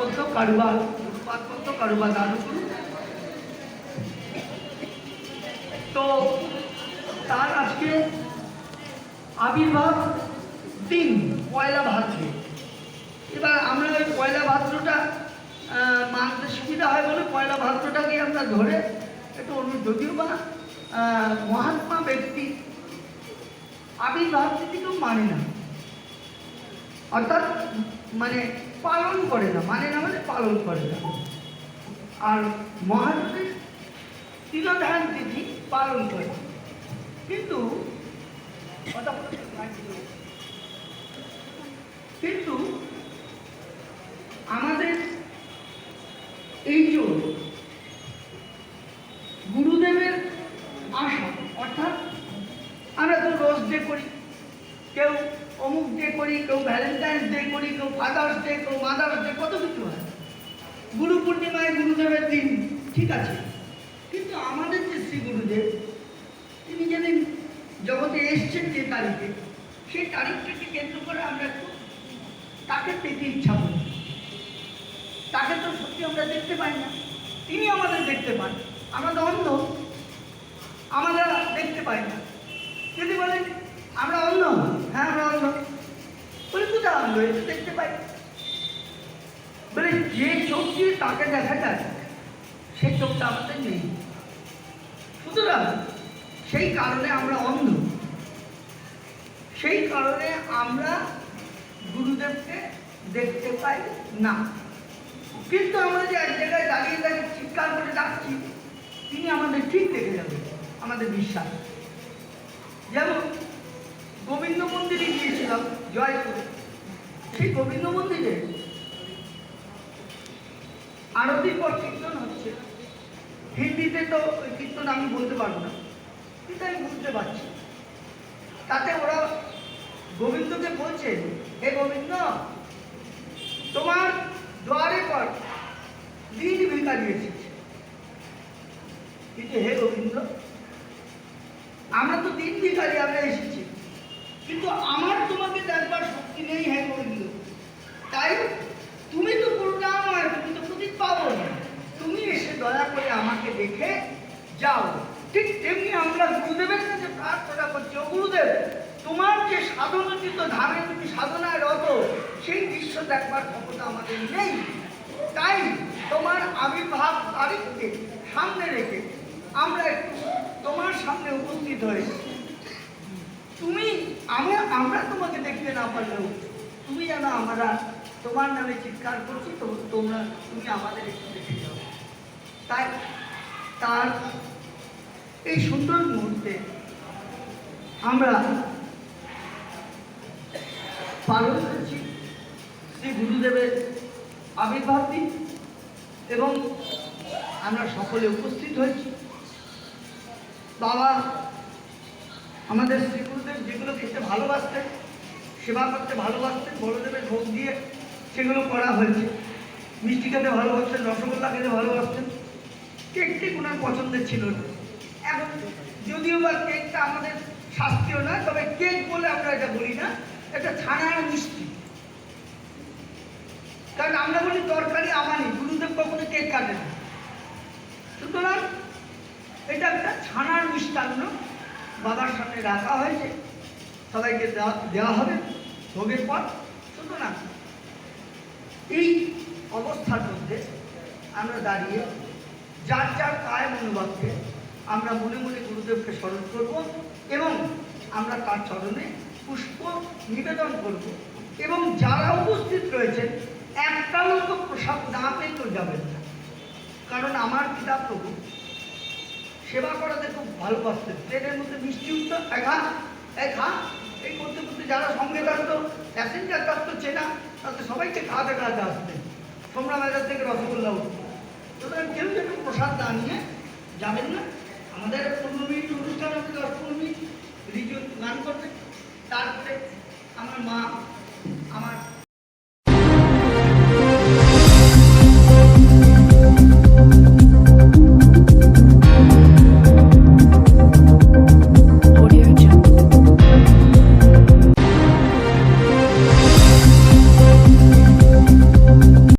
করত কারুবা উৎপাত করত কারুবা দাদু তো তার আজকে আবির্ভাব দিন, পয়লা ভাদ্রে। এবার আমরা ওই পয়লা ভাদ্রটা মানতে সুবিধা হয় বলে পয়লা ভাদ্রটাকে আমরা ধরে একটু অন্য যদিও বা মহাত্মা ব্যক্তি আবির্ভাব তিথিকেও মানে না। অর্থাৎ মানে পালন করে না মানে না মানে পালন করে না আর মহাদেবের তিরোধান তিথি পালন করে কিন্তু। কিন্তু আমাদের এই যে গুরুদেবের আশা, অর্থাৎ আমরা তো রোজ ডে করি, কেউ অমুক ডে করি, কেউ ভ্যালেন্টাইন্স ডে করি, কেউ ফাদার্স ডে কেউ মাদার্স ডে কত কিছু হয়। গুরু পূর্ণিমায় গুরুদেবের দিন, ঠিক আছে। কিন্তু আমাদের যে শ্রী গুরুদেব, তিনি যেদিন জগতে এসছেন যে তারিখে, সেই তারিখটাকে কেন্দ্র করে আমরা একটু তাকে পেতে ইচ্ছা করি। তাকে তো সত্যি আমরা দেখতে পাই না। তিনি আমাদের দেখতে পান। আমরা তো অন্ধ, আমরা দেখতে পাই না। যদি বলেন আমরা অন্ধ হ্যাঁ আমরা অন্ধ কোথায় দেখতে পাই। বলে, যে চোখ দিয়ে তাকে দেখা যায় সেই চোখটা আমাদের নেই। সুতরাং সেই কারণে আমরা অন্ধ। সেই কারণে আমরা গুরুদেবকে দেখতে পাই না। কিন্তু আমরা যে এক জায়গায় দাঁড়িয়ে দাঁড়িয়ে চিৎকার করে ডাকছি, তিনি আমাদের ঠিক দেখে যাবেন আমাদের বিশ্বাস। যেমন গোবিন্দ মন্দিরে গিয়েছিলাম, জয়পুরে। সেই গোবিন্দ মন্দিরে। আরতির পর কীর্তন হচ্ছে। হিন্দিতে তো কীর্তন আমি বলতে পারব না, কিন্তু আমি বুঝতে পারছি। তাতে ওরা গোবিন্দকে বলছে, হে গোবিন্দ, তোমার দ্বারে পর দিন ভিকারি এসেছে কিন্তু হে গোবিন্দ, আমরা তো দিন ভিকারি আমরা এসেছি, কিন্তু আমার তোমাকে দেখবার শক্তি নেই, হে গোবিন্দ। তাই তুমি তো করুণাময় তুমি তো প্রদীপ পাবো তুমি এসে দয়া করে আমাকে দেখে যাও। ঠিক তেমনি আমরা গুরুদেবের কাছে প্রার্থনা করছি, ও গুরুদেব, তোমার যে সাধনোচিত ধামে তুমি সাধনায় রত, সেই দৃশ্য দেখবার ক্ষমতা আমাদের নেই। তাই তোমার আবির্ভাব তারিখকে সামনে রেখে আমরা একটু তোমার সামনে উপস্থিত হয়েছি তুমি আমরা আমরা তোমাকে দেখতে না পারলেও তুমি যেন আমরা তোমার নামে চিৎকার করছি, তো তোমরা, তুমি আমাদের একটু দেখে যাও। তাই, তার এই সুন্দর মুহূর্তে আমরা পালন করছি শ্রী গুরুদেবের আবির্ভাব দিন এবং আমরা সকলে উপস্থিত হয়েছি। বাবা আমাদের শ্রী গুরুদেব যেগুলো খেতে ভালোবাসতেন, সেবা করতে ভালোবাসতেন, বড়দেবের ভোগ দিয়ে সেগুলো করা হয়েছে। মিষ্টি খেতে ভালোবাসতেন, রসগোল্লা খেতে ভালোবাসতেন। কেকটি ওনার পছন্দের ছিল না। এখন যদিও বা কেকটা আমাদের শাস্তিও নয়, তবে কেক বলে আমরা এটা বলি না, এটা ছানার মিষ্টি। কারণ আমরা বলি তরকারি আমানি গুরুদেব কখনো কেক কাটে না। সুতরাং এটা একটা ছানার মিষ্টান্ন, বাবার সামনে রাখা হয়েছে। সবাইকে দেওয়া হবে ভোগের পর সুতরাং এই অবস্থার মধ্যে আমরা দাঁড়িয়ে, যার যার কায় মনোভাবকে আমরা মনে মনে গুরুদেবকে স্মরণ করব এবং আমরা তার চরণে পুষ্প নিবেদন করব এবং যারা উপস্থিত রয়েছেন একটা মতো প্রসাদ না পেলেও যাবেন না। কারণ আমার পিতা প্রভু সেবা করাতে খুব ভালোবাসতেন। ট্রেনের মধ্যে মিষ্টি উঠতো, একা একা এই করতে করতে যারা সঙ্গে থাকতো প্যাসেঞ্জার থাকতো, চেনা তাতে সবাইকে খাওয়াতে খাওয়াতে আসবে তোমরা বাজার থেকে রসগোল্লা উঠবে সুতরাং কেউ যেন প্রসাদ না নিয়ে যাবেন না। আমাদের পনেরো মিনিট অনুষ্ঠান আছে, দশ পনেরো মিনিট। রিজু গান করবে তারপরে আমার মা